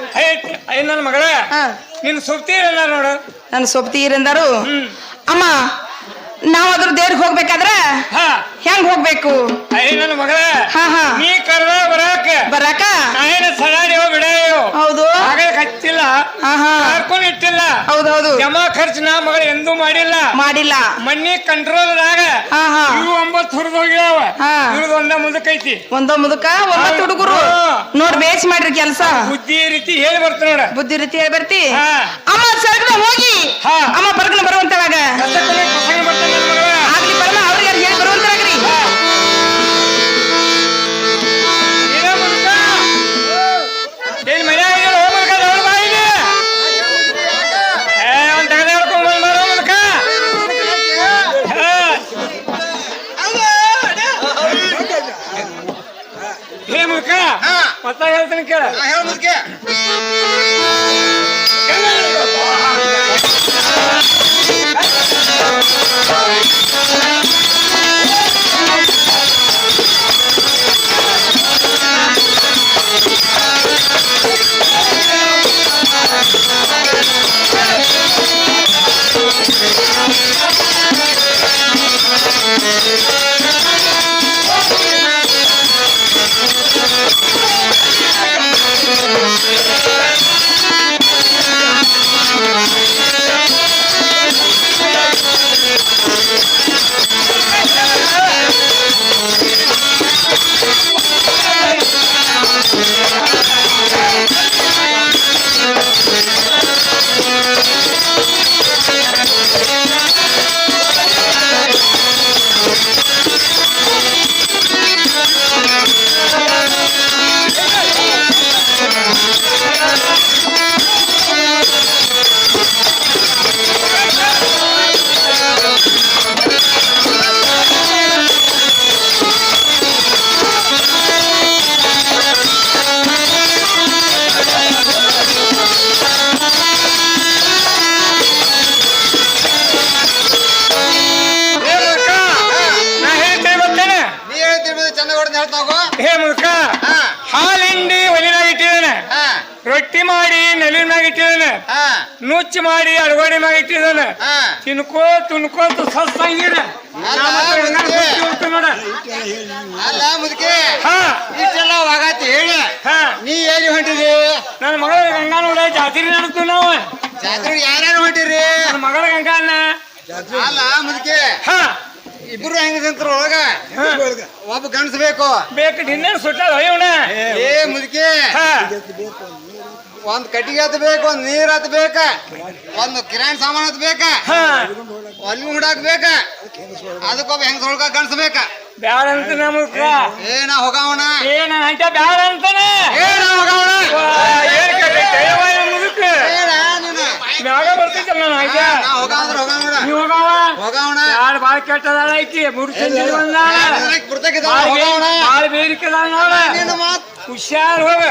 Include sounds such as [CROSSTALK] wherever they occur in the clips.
ನನ್ನ ಮಗಳ ನಿನ್ ಸುತ್ತಿ ನೋಡು. ನನ್ನ ಸೊಪ್ತೀರಂದರು ಹ್ಮ್. ಅಮ್ಮ ನಾವ್ ಅದ್ರ ದೇವ್ರಿಗೆ ಹೋಗ್ಬೇಕಾದ್ರ ಹಾ. ಹೆಂಗ್ ಹೋಗ್ಬೇಕು? ಐ ನನ್ನ ಮಗಳ ಹಾ ಹಾ. ನೀ ಕರ್ದ ಬರಾಕ. ಬರಾಕ? ನಾಯನ ಸಡಾಡಿಯೋ ಬಿಡಾಯೋ ಹೌದು. ಆಗಲೇ ಹಚ್ಚಿಲ್ಲ ಹಾ ಹಾ. ಕರ್ಕೊಂಡು ಇಟ್ಟಿಲ್ಲ. ಹೌದೌದು. ಜಮಾ ಖರ್ಚು ನಾ ಮಗಳ ಎಂದೂ ಮಾಡಿಲ್ಲ. ಮಾಡಿಲ್ಲ. ಮಣ್ಣಿ ಕಂಟ್ರೋಲ್ದಾಗ ಹಾ ಹಾ. ಇವು ಒಂಬತ್ತು ಹುರಿದು ಹೋಗ್ಯಾವ ಹಾ. ಇವ್ರದ್ದು ಒಂದ ಮುಂದಕ್ಕೈತಿ ಒಂದೋ ಮುದುಕ ಒಂಬತ್ತು ಹುಡುಗರು. ಹಾ. ನೋಡ್ ಬೇಸ್ ಮಾಡ್ರಿ ಕೆಲ್ಸ. ಬುದ್ಧಿ ರೀತಿ ಹೇಳಿ ಬರ್ತ ನೋಡ. ಬುದ್ಧಿ ರೀತಿ ಹೇಳಿ ಬರ್ತಿ. ಹಾ. ಅಮ್ಮ ಸರ್ಗನ ಹೋಗಿ. ಹಾ. ಅಮ್ಮ ಬರ್ಗನ ಬರುವಂತವಾಗ. ಮತ್ತ ಹೇಳ್ತೀನಿ ಕೇಳ. ರೊಟ್ಟಿ ಮಾಡಿ ನೆಲಿನ ಮ್ಯಾಗ ಇಟ್ಟಿದ್ದಾನೆ. ಹಾ. ನುಚ್ಚು ಮಾಡಿ ಅಡಗೋಡಿ ಮ್ಯಾಗ ಇಟ್ಟಿದ್ದಾನೆ. ಹಾ. ತಿನ್ಕೋ ತುನ್ಕೋ ಸಸ್ತಂಗಿರ ನೋಡ. ಅಲ್ಲ ಮುದುಕಿ. ಹಾ. ಇಷ್ಟೆಲ್ಲ ವಾಗಾತಿ ಹೇಳಿ. ಹಾ. ನೀ ಎಲ್ಲಿ ಹೊಂಟಿರಿ ನನ್ನ ಮಗಳ ಗಂಗಾನ ಜಾತ್ರೆ ನಡೆಸ್ತೀವಿ ನಾವು. ಜಾತ್ರೆ ಯಾರ್ಯಾರು ಹೊಂಟಿರಿ? ನನ್ನ ಮಗಳ ಗಂಗಾನ ಅಲ್ಲ ಮುದುಕೆ. ಹಾ. ಇಬ್ರು ಹೆಂಗ ನಿಂತ್ರ ಒಳಗ. ಒಬ್ಬ ಗಂಡ್ಸ್ ಬೇಕು. ಬೇಕು ನಿನ್ನೇನು ಸುಟ್ಟ ಏ ಮುದುಕಿ. ಹಾ. ಒಂದ್ ಕಟ್ಟಿಗೆ ಹತ್ ಬೇಕು ಒಂದ್ ನೀರ್ ಹತ್ ಬೇಕ ಒಂದ್ ಕಿರಾಣಿ ಸಾಮಾನ್ ಹತ್ ಬೇಕ ಒಲಿ ಹುಡಾಕ್ ಬೇಕ ಅದಕ್ಕೊಬ್ಬ ಹೆಂಗ್ ಸೊಳ್ಕ ಕಾಣಿಸ್ಬೇಕ? ಬ್ಯಾಡ ಅಂತ ನಮಗ ಏ ನಾ ಹೋಗವಣ. ಬ್ಯಾಡ ಅಂತಾನೆ ಏನ್ ಮುದುಕ ಏನ ನೀನ. ಮ್ಯಾಗ ಬರ್ತೈತಲ್ಲ ನನ್ನ ಹಂಚ ನಾ ಹೋಗಂದ್ರ ಹೋಗವಣ ಹೋಗವ? ಹೋಗವಣ. ಬಾಳ ಕೆಟ್ಟದಾಳ ಐತಿ ಬುರ್ತಕಿದ ಬಾಳ ಹೋಗವಣ ಬೇ- ಬಾಳ ಬೇಡಿಕೆದಾಳ ನೋಡ ಹುಷಾರ್ ಹೋಗ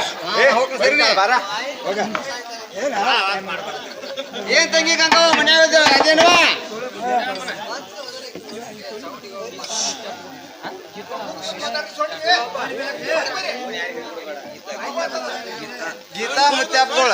ಏನ್ ತಂಗಿ ಗಂಗ ಮನ್ಯಾಗ ಅದೇನವ ಗೀತಾ ಮುತ್ಯಾಪ್ಗಳ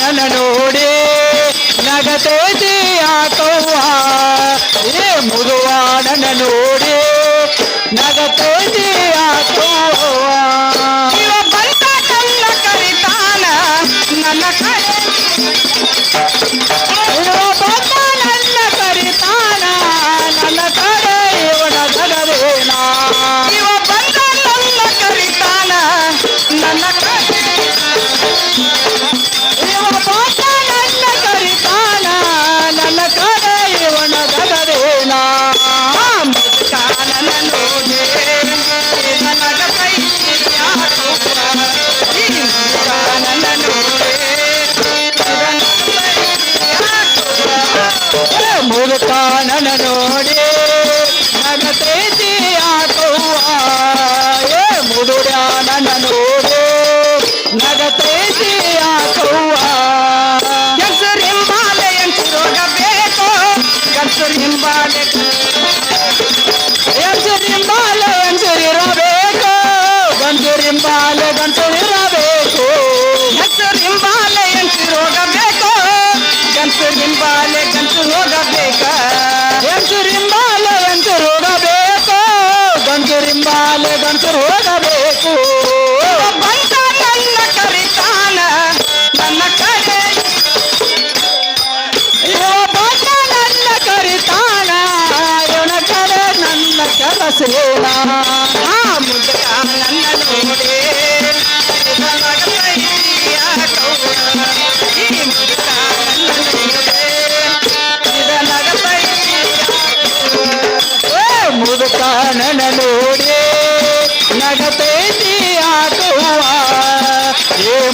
ನನ್ನ ನೋಡಿ ನಗತೈತಿ ಯಾಕವ್ವ ಏ ಮುದುವಾನನ ನೋಡಿ ನಗತೈತಿ ಯಾಕವ್ವ ಇವ ಬಂದ ನನ್ನ ಕರಿತಾನ ನನ್ನ ಕರೆ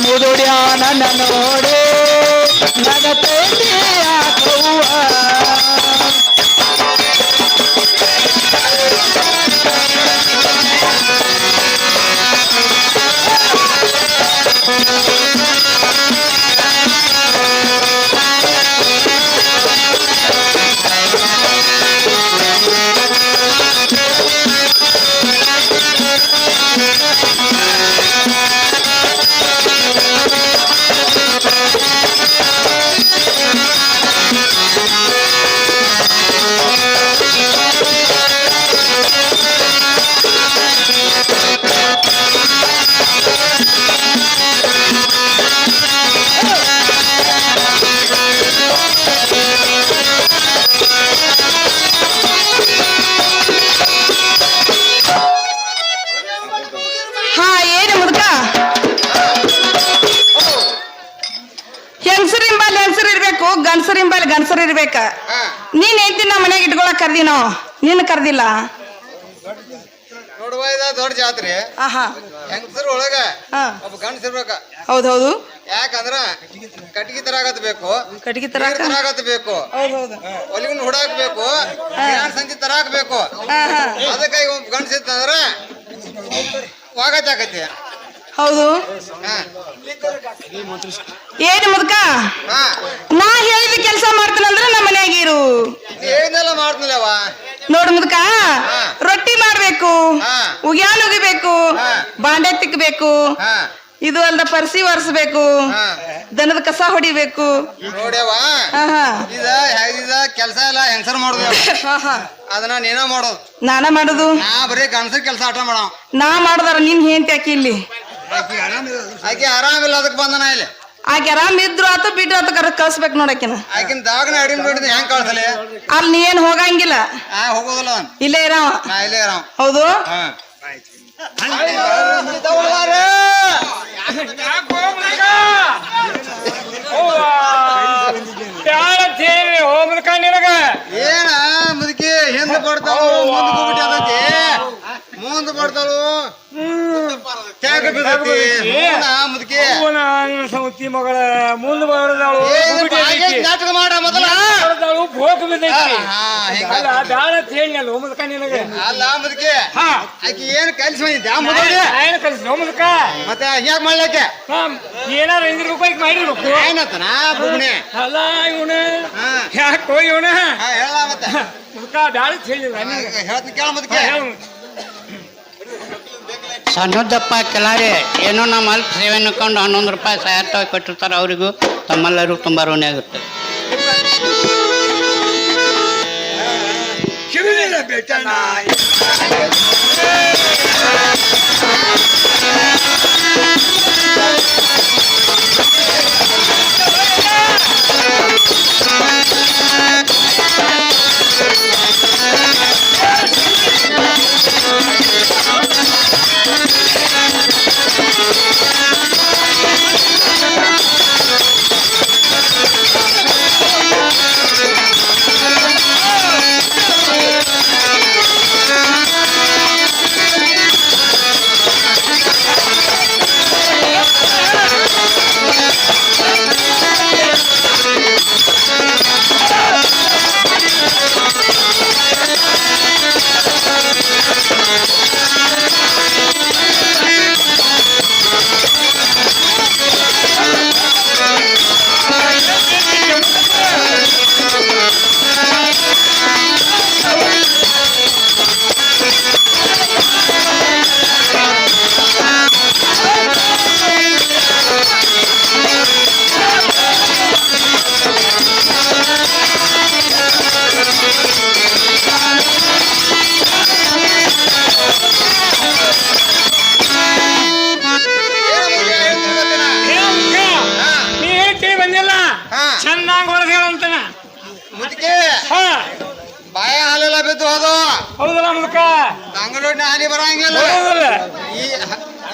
ಏ ಮುದುಡ್ಯ ನನ್ನ ನೋಡಿ ನಗತೈತಿ. ಇರ್ಬೇಕ ನೀನ್ ಹೆಂಡತಿ ನಮ್ಮ ಮನೆಗೆ ಇಟ್ಕೊಳಕ್ ಕರ್ದಿ ನಾವು ನಿನ್ನ ಕರ್ದಿಲ್ಲ? ನೋಡುವ ಇದ ದೊಡ್ಡ ಜಾತ್ರೆ. ಆಹಾ ಹೆಂಗಸರು ಒಳಗ ಒಬ್ಬ ಗಂಡಸ ಇರ್ಬೇಕ. ಹೌದೌದು. ಯಾಕಂದ್ರ ಕಟ್ಟಿಗೆ ತರಾಗತ್ ಬೇಕು ಕಟ್ಗಿ ತರಾಕ? ತರಾಗತ್ ಬೇಕು ಹೌದೌದು. ಒಲಿಗಿನ ಹುಡಾಕ್ ಬೇಕು ಕಿರಾಣಿ ಸಂತಿ ತರಾಕ್ ಬೇಕು ಹಾ ಹಾ. ಅದಕ್ಕೆ ಒಬ್ಬ ಗಂಡಸ ಇತ್ತಂದ್ರ ವಾಗತ್ತಾಕತಿ ಹೌದು? ಏನು ಮುದುಕ? ನಾ ಹೇಳಿದ ಕೆಲಸ ಮಾಡ್ತೀನಂದ್ರೆ ನಮ್ಮ ಮನ್ಯಾಗ ಇರು. ನೋಡು ಮುದುಕ ರೊಟ್ಟಿ ಮಾಡ್ಬೇಕು ಹಾ. ಉಗ್ಯಾನ್ ಉಗಿಬೇಕು. ಬಾಂಡೆ ತಿಕ್ಕಬೇಕು ಇದು ಅಲ್ಲದ ಪರ್ಸಿ ಒರೆಸ್ಬೇಕು ದನದ ಕಸ ಹೊಡಿಬೇಕು. ನೋಡ್ಯವ ಕೆಲಸ ಎಲ್ಲ ಹೆಂಗಸರ್ ಮಾಡುದು? [LAUGHS] ಅದನ್ನ ನೀನ ಮಾಡೋದು? ನಾನ ಮಾಡುದು? ನಾ ಬರೀ ಗಂಡಸರ್ ಕೆಲಸ ಆಟ ಮಾಡೋ ನಾ ಮಾಡುದಾರ ನಿನ್ ಹೆಂಡತಿ ಹಾಕಿ ಇಲ್ಲಿ. ಆಕೆ ಆರಾಮಿಲ್ಲ ಅದಕ್ಕೆ ಬಂದನ ಇಲ್ಲಿ. ಆಕೆ ಆರಾಮ್ ಇದ್ರು ಆತು ಬಿಟ್ಟು ಆತ ಕರ ಕಳ್ಸ್ಬೇಕು ನೋಡಕಿನ ಆಕಿನ. ದಾಗನ ಅಡಿಮ್ ಬಿಡಿದ್ ಹೆಂಗ್ ಕಳ್ಸಲಿ? ಅಲ್ಲಿ ನೀ ಏನ್ ಹೋಗಂಗಿಲ್ಲ. ಆ ಹೋಗೋದಿಲ್ಲ ಅವ್ನ್. ಇಲ್ಲೇ ಇರಾವ. ನಾ ಇಲ್ಲೇ ಇರಾವ. ಹೌದು? ಹಾ. ಯಾಕೋ ಮುದುಕ? ಅವ್ವ, ಬ್ಯಾಡ ಅಂತ ಹೇಳಿ ಹೋ ಮುದುಕ ನಿನಗ ಏನ ಮುದುಕಿ ಹಿಂದ್ ಬರ್ತಾಳು ಮುಂದ್ ಹೋಗ್ಬಿಟ್ಟಿ ಅದಕ್ಕೆ ಮುಂದ್ ಬರ್ತಾಳು ಬಿದ್ದೈತಿ ಮುದುಕಿ. ಸೌತಿ ಮಗಳ ಮುಂದೆ ಬರದಾಳು ನಾಟಕ ಮಾಡ ಮೊದಲ. ಬರದವಳು ಭೋಗ ಬಿದ್ದೈತಿ. ಅಲ್ಲ ಬ್ಯಾಡ ಅಂತ ಮುದುಕ ನಿನಗೆ? ಅಲ್ಲ ಮುದುಕಿ. ಹಾ. ಆಕಿ ಏನ್ ಕಲ್ಸಿ ಬಂದಿದ್ದೆ ಆ ಮುದುಡಿ ಏನು ಕಲಿಸಿ ಮುದುಕ ಮತ್ತೆ ಹ್ಯಾಕ್ ಮಾಡ್ಲಕ್ಕೆ ಹಾ, ಏನಾರ ಐನೂರು ಈಗ ಮಾಡಿರ್ಬೇಕು. ಏನತ್ತನ ಬುಗ್ನೆ? ಅಲ್ಲ ಇವನ? ಯಾಕೋ ಇವನ? ಹೇಳ ಮತ್ತೆ. ಮುದುಕ ಅಂತ ಹೇಳಿಲ್ಲ ಹೇಳ್ತೀನಿ ಕೇಳ ಮುದುಕಿ. ಹೇಳು. ಸಣ್ಣದಪ್ಪ ಕೆಲಾರಿ, ಏನೋ ನಮ್ಮ ಅಲ್ಪ ಸೇವೆ ಅನ್ಕೊಂಡು ಹನ್ನೊಂದು ರೂಪಾಯಿ ಸಹಾಯ ಕೊಟ್ಟಿರ್ತಾರೆ ಅವರಿಗೂ, ತಮ್ಮೆಲ್ಲರಿಗೂ ತುಂಬ ರೋಣಿ ಆಗುತ್ತೆ. ಬೇಟ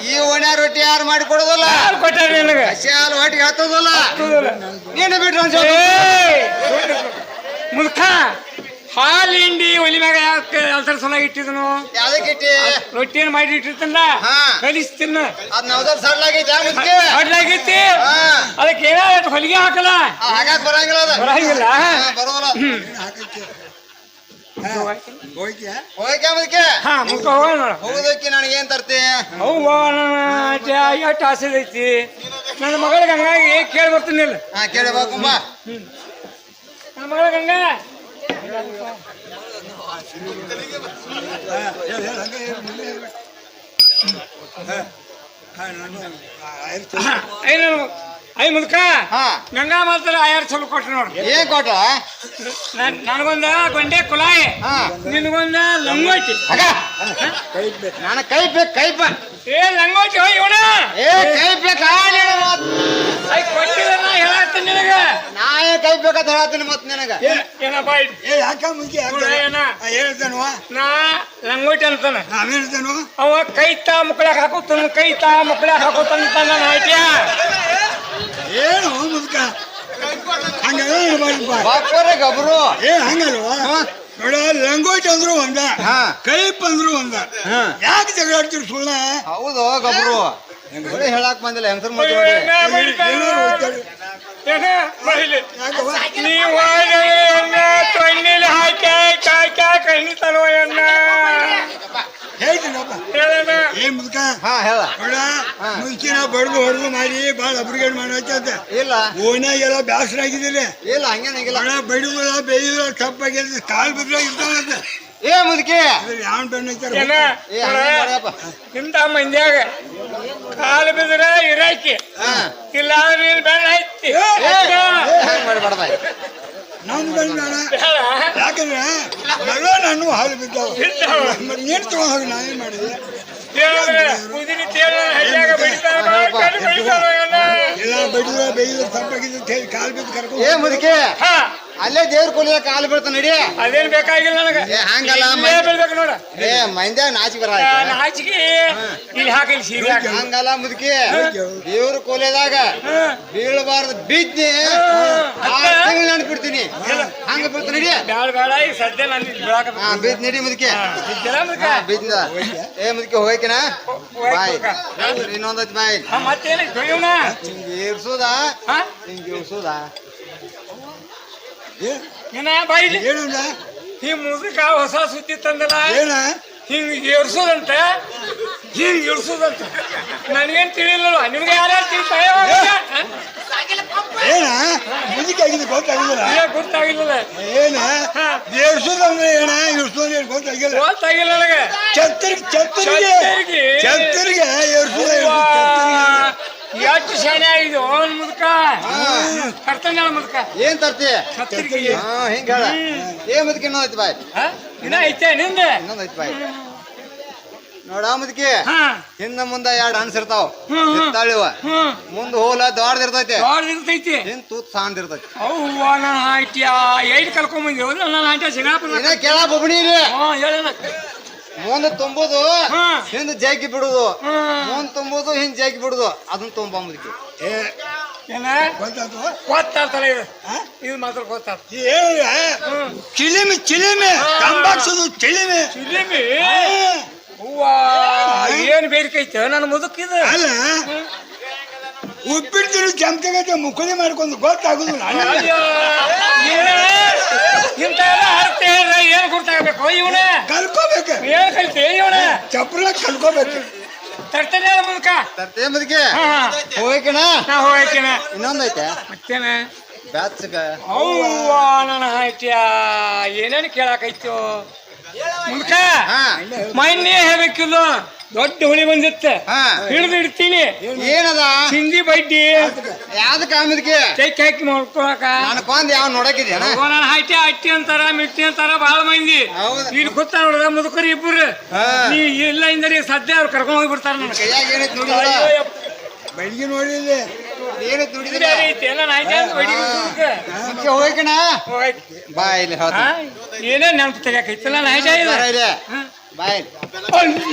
ಈ ಒಣ ರೊಟ್ಟಿ ಯಾರು ಮಾಡಿ ಕೊಡೋದಿಲ್ಲ? ಕೊಟ್ಟಾರ ನಿನಗೆ? ಹಸಿ ಹಾಲು ಹೊಟ್ಟಿಗೆ ಹತ್ತೋದಲ್ಲ? ನೀನು ಬಿಟ್ರು ಮುಖ ಹಾಲು ಹಿಂಡಿ ಒಲಿ ಮ್ಯಾಗ ಯಾಕೆ ಅಲ್ಸರ್ ಸಲ ಇಟ್ಟಿದನು? ಯಾವ್ದಕ್ಕೆ ಇಟ್ಟಿ? ರೊಟ್ಟಿಯನ್ನು ಮಾಡಿ ಇಟ್ಟಿರ್ತೀನಿ ಹಾ. ಕಲಿಸ್ ತಿನ್ನ ಅದ್ ನಾವ್ದಾರ್ ಸಡ್ಲಾಗೈತೆ ಹೊಡ್ಲಾಗೈತಿ ಹಾ ಅದಕ್ಕೆ ಏನಾದ್ರು ಹೊಲಿಗೆ ಹಾಕಲ್ಲ? ಹಾಗಾಗಿ ಹಾಗಾಕ್ ಬರಂಗಿಲ್ಲ ಅದ. ಬರಂಗಿಲ್ಲ. ಹಾ, ಬರೋದಿಲ್ಲ ಹೋಗಕ್ಕೆ ಮುದುಕಿ ಹಾ ಮುಖ ಹೋಗೋಣ ನೋಡು ಹೋಗೋದಕ್ಕೆ ನನಗೆ ಏನ್ ತರ್ತಿ? ಎಷ್ಟು ಆಸೆ ಐತಿ. ನನ್ನ ಮಗಳಿಗೆ ಹಂಗಾಗಿ ಕೇಳಿ ಬರ್ತೀನಿ ಹಾ ಕೇಳಿ ಬಾ ಕುಂಬ. ನನ್ನ ಮಗಳಿಗೆ ಹಂಗ ನನ್ನ ಐ ಮುದುಕ? ಹಾ. ಗಂಗಾ ಮಾತ್ರ ಆಯಾರ್ ಚಲೋ ಕೊಟ್ರಿ ನೋಡ್ರಿ ಏನ್ ಕೊಟ್ಟ ನನ್- ನನಗೊಂದ ಗೊಂಡೆ ಕುಲಾಯಿ ಹಾ. ನಿನಗೊಂದ ಲಂಗೋಟಿ. ನಾನ ನಾನು ಕೈ ಬೇಕು ಕೈ ಬಾ. ಏ ಲಂಗೋಟಿ ಹೋಯ್ ಇವನ. ಏ ಕೈ ಬೇಕಾ? ಐ ಕೊಟ್ಟಿದ್ರ ನಾ ಹೇಳತ್ತೀನಿ ನಿನಗ. ನಾ ಏನ್ ಕೈ ಬೇಕಂತ ಹೇಳತ್ತೀನಿ ಮತ್ ನಿನಗ. ಏನಪ್ಪ? ಏ ಯಾಕ ನೋಡು ಏನ? ಹೇಳ್ತಾನವ ನಾ ಲಂಗೋಟಿ ಅಂತಾನ. ಹೇಳ್ತೇನೋ ಅವ ಕೈ ತಾ ಮುಕ್ಕಳಾಗ ಹಾಕೋತಾನ ಕೈ ತಾ ಮುಕ್ಕಳಾಗ ಹಾಕೋತಾನ ನಾನು ಆಯ್ತಿಯ ಏನು ಮುದುಕ? ಹಂಗೆಲ್ಲ ಗಬ್ರು. ಏ ಹಂಗಲ್ವಾ? ಹಾ. ನೋಡ ಲಂಗೋಟಿ ಅಂದ್ರು ಒಂದ ಹಾ. ಕೈಪ್ ಅಂದ್ರು ಒಂದ. ಹಾ. ಯಾಕೆ ಜಗಳಾಡ್ತೀರಿ ಸುಳ್ಳ ಹೌದು ಗಬ್ರು. ಬರೀ ಹೇಳಕ್ ಬಂದಿಲ್ಲ ಹೆಂಗಸರ್? ನೀವು ತೊಣ್ಣೆಲಿ ಹಾಕಿ ಕಾಯ್ಕ ಕಣ್ಣಿತಾನೋ ಎಣ್ಣ. ಹೇಳ್ತೀನಪ್ಪ ಏ ಮುದುಕ? ಹಾ ಹೇಳ. ನೋಡ ಹಾ. ಮುಂಚಿನ ಬಡ್ದು ಹೊಡೆದು ಮಾಡಿ ಭಾಳ ಅಬ್ರಿಗೇಟ್ ಮಾಡತ್ತ ಇಲ್ಲ. ಬೇಸರ ಆಗಿದ್ದೀರಿ ಇಲ್ಲ ಹಂಗೇನಾಗಿಲ್ಲ ನೋಡ ಬಡಿದಿಲ್ಲ ಬೇಯಿಲ್ಲ ತಪ್ಪಾಗಿಲ್ಲ ಕಾಲ್ ಬಿದ್ರೆ ಇರ್ತಾವಂತ ಏ ಮುದುಕಿ. ಯಾವನ್ ಬೆಣ್ಣ ಇಂಥ ಮಂದ್ಯಾಗ ಕಾಲು ಬಿದ್ರೆ ಇರಾಕಿ. ಹಾ. ಇಲ್ಲ ಅಂದ್ರೆ ಬೆಣ್ಣ ಐತಿ ಮಾಡ್ಬಾರ್ದ. ನಾನು ಬಂದಾನ? ಹೇಳ ಯಾಕಂದ್ರೆ ಮಗ ನಾನು ಹಾಲು ಬಿದ್ದಾವ. ಏನು ತಗೊಂಡ್ ಹೋಗಿ ನಾನೇನ್ ಮಾಡಿದೆ. ಇಲ್ಲ ಕುದಿರಿ ತೇಳ ಹಳ್ಳಿಯಾಗ ಬಡಿತಾನ ಕಣ್ಣು ಬಡಿತಾನೋ ಎಣ್ಣ ಎಲ್ಲ ಬಡಿದ ಬೇಯಿದ್ರೆ ತಪ್ಪಾಗಿದ್ದು ಅಂತ ಹೇಳಿ ಕಾಲು ಬಿದ್ದು ಕರ್ಕೊಂಡು ಏ ಮುದುಕಿ. ಹಾ. ಅಲ್ಲೇ ದೇವ್ರ ಕೊಲಿಯ ಕಾಲು ಬೀಳ್ತ ನಡಿ. ಅದೇನ್ ಬೇಕಾಗಿಲ್ಲ ನನಗೆ. ಏ, ಹಂಗಲ್ಲ, ಇಲ್ಲೇ ಬೀಳ್ಬೇಕು ನೋಡ. ಏ ಮಂದ್ಯಾಗ ನಾಚಿ ಬರ ನಾಚಿಗೆ ಇಲ್ಲಿ ಹಾಕಿ ಇಲ್ಲಿ ಸೀರೆ ಹಾಕ ಹಂಗಲ್ಲ ಮುದುಕಿ. ದೇವ್ರ ಕೊಲೆದಾಗ ಬೀಳಬಾರ್ದು ಬಿದ್ದಿ ಆರು ತಿಂಗಳು ನೆನ್ಪಿಡ್ತೀನಿ ಹಂಗ ಬೀಳ್ತ ನಡಿ. ಬ್ಯಾಳ ಬೇಡ ಈಗ ಸದ್ಯ ನಾನು ಇಲ್ಲಿ ಬೀಳಾಕ ಹಾ ಬಿದ್ ನಡಿ ಮುದುಕಿ. ಹಾ ಬಿದ್ದ ಏ ಮುದುಕಿ ಹೋಯ್ಕಿನ ಹೋಯ್ಕ್ ಬಾಯ್. ಹೋಗ. ಇನ್ನೊಂದೈತಿ ಬಾಯ್. ಹಾ ಮತ್ತೇನ? ತೊಯ್ಯವನ ಹಿಂಗ ಏರ್ಸೋದ ಹಾ? ಹಿಂಗ ಏರ್ಸೋದ ಏನ? ಬಾಯಿಲಿ? ಏನಂದ ಈ ಮುದುಕ ಹೊಸ ಸುದ್ದಿ ತಂದಲ್ಲ? ಏನ? ಹಿಂಗ್ ಎರ್ಸೋದಂತ ಹಿಂಗ್ ಇರ್ಸೋದಂತ ನನಗೇನ್ ತಿಳಿಲ್ಲ ನಿಮ್ಗೆ ಯಾರ್ಯಾರು ತಿಳಿತಾಯ ಏನ? ಮುದುಕಾಗಿದೆ ಗೊತ್ತಾಗಿಲ್ಲ. ಗೊತ್ತಾಗಿಲ್ಲ ಏನ? ಏರ್ಸೋದಂದ್ರೆ ಏನ? ಏನ್ ಗೊತ್ತಾಗಿಲ್ಲ. ಗೊತ್ತಾಗಿಲ್ಲ ನನಗೆ. ಛತ್ತರಿಗೆ ಛತ್ತರಿಗೆ? ಛತ್ತರಿಗೆ ಏರ್ಸೋದ ಎಷ್ಟು ಶಾನೆ ಆಗಿದೆ ಅವನ್ ಮುದುಕ? ಕರ್ತಂಜಾಳ ಮುದುಕ? ಏನ್ ತರ್ತಿ? ಛತ್ರಿಗೆ ಹಾ ಹಿಂಗ ಹೇಳ. ಏ ಮುದುಕಿ ಇನ್ನೊಂದೈತಿ ಬಾಯ್. ಹಾ? ಇನ್ನ ಐತೆ ನಿಂದೆ? ಇನ್ನೊಂದೈತಿ ಬಾಯ್. ನೋಡ ಮುದುಕಿ ಹಿಂದ ಮುಂದ ಎರಡು ಅನ್ಸಿರ್ತಾವ ಇರ್ತಾವ. ಇರ್ತಾಳಿವ ಮುಂದ ಹೋಲ ದೊಡ್ಡದಿರ್ತೈತಿ ದೊಡ್ಡದಿರ್ತೈತಿ ಹಿಂದ್ ತೂತ್ ಸಾಂದ್ ಇರ್ತೈತಿ. ಅವ್ವ ನನ್ನ ಹಾಟ್ಯ ಏಟ್ ಕಲ್ಕೊಂಬಂದಿ ನನ್ನ ಹಾಟ್ಯ ಸಿಗಾಪುರ ಕೇಳ ಬೊಬ್ಬಣಿ ಇಲ್ಲಿ. ಹೇಳಣ ಮುಂದ ತುಂಬುದು ಹಿಂದ್ ಜಗ್ಗಿ ಬಿಡುದು. ಮುಂದ್ ತುಂಬುದು ಹಿಂದ್ ಜಾಕಿ ಬಿಡುದು. ಅದನ್ನ ತುಂಬ ಮುದುಕಿ. ಏ ಏನ? ಗೊತ್ತಾತು ಗೊತ್ತಾಗ್ತಲ್ಲ ಇದು. ಇದು ಮಾತ್ರ ಗೊತ್ತಾಗ್ತ ಚಿಲಿಮಿ ಚಿಲಿಮಿ. ಹಾ. ತಂಬಾಕ್ಸೋದು ಚಿಲಿಮಿ. ಚಿಲಿಮಿ. ಹೂವ ಏನ್ ಬೇಡಿಕೆ ಐತೆ? ನನ್ನ ಮುದುಕಿದ ಅಲ್ಲ ಉಪ್ಪಿಡ್ತಿರು ಚಮಚಗತ್ತೆ ಮುಖಲಿ ಮಾಡ್ಕೊಂಡು ಗೊತ್ತಾಗುದು ಇಂಥ ಎಲ್ಲ ಅರ್ಥ ಹೇಳಿದ್ರೆ ಏನ್ ಗುರ್ತಾಗಬೇಕು? ಇವನ? ಕಲ್ಕೋಬೇಕು. ಏನ್ ಕಲ್ತಿ? ಇವನ? ಚಪ್ರ ಕಲ್ಕೋಬೇಕು. ತರ್ತೇನೆ ಮುದುಕ? ತರ್ತೇ ಮುದುಕಿ. ಹಾ ಹೋಗಿನ ನಾ ಹೋಗ್ತೇನೆ ಇನ್ನೊಂದೈತೆ ಮತ್ತೇನೆ? ಬ್ಯಾತ್ಸಗ ಅವ್ವ ನನ್ನ ಹಾಟ್ಯ ಏನೇನು ಕೇಳಾಕೈತೋ ಮುದ್ಕ ಮೈನ್ ಮೊನ್ನೆ ಹೇಳ್ಬೇಕಿಲ್ಲ? ದೊಡ್ಡ ಹುಳಿ ಬಂದಿತ್ತ. ಹಿಡಿದು ಇಡ್ತೀನಿ. ಏನದ? ಹಿಂದಿ ಬಡ್ಡಿ ಯಾವ್ದು ಕಾಮಿದ್ಕೆ ಕೈ ಹಾಕಿ ಮಾಡ್ಕೊಳಕ. ಯಾವ ನೋಡಕಿದ್ಯಾ ನಾನು ಹಟ್ಟಿ ಅಟ್ಟಿ ಅಂತಾರ ಮಿಟ್ಟಿ ಅಂತಾರ ಬಾಳ ಮಂದಿ. ಇಲ್ಲಿ ಕೂತ ನೋಡ್ರ ಮುದುಕರು ಇಬ್ಬರು ನೀ ಇಲ್ಲ ಇಂದ್ರೆ ಸದ್ಯ ಅವ್ರು ಕರ್ಕೊಂಡ್ ಹೋಗಿ ಬಿಡ್ತಾರ ನನಗೆ. ಕೈಯಾಗ ಏನೈತಿ ನೋಡಿ. ಬೆಳಿಗ್ಗೆ ನೋಡಿಲ್ಲಿ ಏನೈತ್ ಐತಿ ಎಲ್ಲ ನಾಯ್ಕ ಇಲ್ಲಿ. ಏನೇ ನೆನಪು ತೆಗಿಯಾಕೈತಿಲ್ಲ ನಾಯ್ಕ ಇದು ಬರ ಇಲ್ಲಿ. ಬಾ ಇಲ್ಲಿ.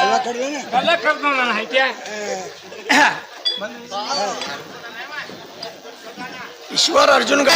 ಎಲ್ಲ ಕಡ್ದೇನೆ ಎಲ್ಲ ಕರ್ದು ನನ್ನ ಹೈತ್ಯ ಈಶ್ವರ ಅರ್ಜುನ್ ಗ